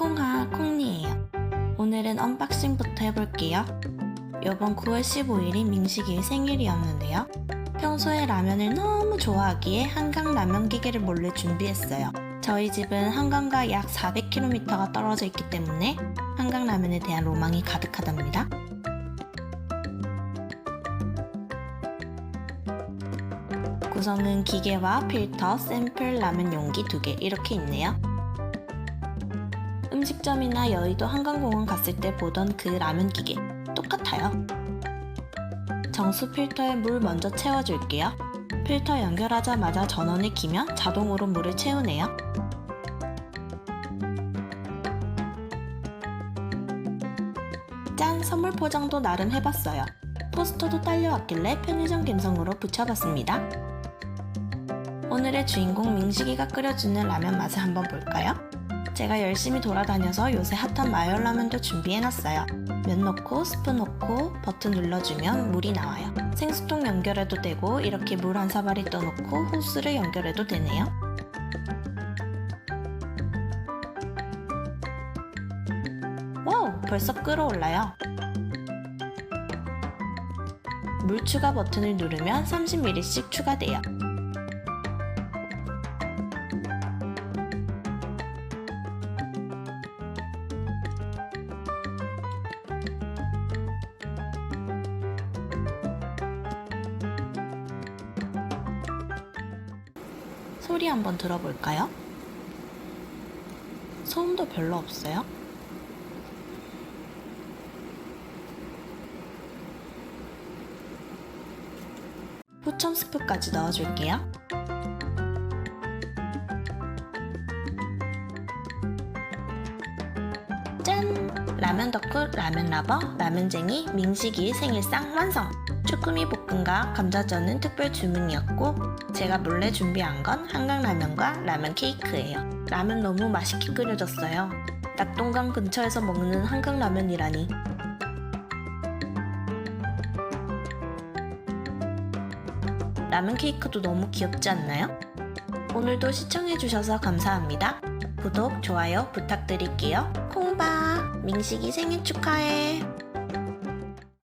콩하 콩니예요. 오늘은 언박싱부터 해볼게요. 요번 9월 15일이 민식이의 생일이었는데요. 평소에 라면을 너무 좋아하기에 한강 라면 기계를 몰래 준비했어요. 저희 집은 한강과 약 400km가 떨어져 있기 때문에 한강 라면에 대한 로망이 가득하답니다. 구성은 기계와 필터, 샘플, 라면 용기 두개 이렇게 있네요. 음식점이나 여의도 한강공원 갔을 때 보던 그 라면 기계 똑같아요. 정수 필터에 물 먼저 채워줄게요. 필터 연결하자마자 전원을 키면 자동으로 물을 채우네요. 짠! 선물 포장도 나름 해봤어요. 포스터도 딸려왔길래 편의점 감성으로 붙여봤습니다. 오늘의 주인공 민식이가 끓여주는 라면 맛을 한번 볼까요? 제가 열심히 돌아다녀서 요새 핫한 마요라면도 준비해놨어요. 면 넣고 스프 넣고 버튼 눌러주면 물이 나와요. 생수통 연결해도 되고 이렇게 물 한 사발이 떠놓고 호스를 연결해도 되네요. 와우! 벌써 끓어올라요. 물 추가 버튼을 누르면 30ml씩 추가돼요. 소리 한번 들어볼까요? 소음도 별로 없어요. 후첨 스프까지 넣어줄게요. 라면 덕후, 라면 라버, 라면쟁이, 민식이 생일상 완성! 쭈꾸미 볶음과 감자전은 특별 주문이었고 제가 몰래 준비한 건 한강라면과 라면 케이크예요. 라면 너무 맛있게 끓여졌어요. 낙동강 근처에서 먹는 한강라면이라니. 라면 케이크도 너무 귀엽지 않나요? 오늘도 시청해주셔서 감사합니다. 구독, 좋아요 부탁드릴게요. 콩바! 민식이 생일 축하해!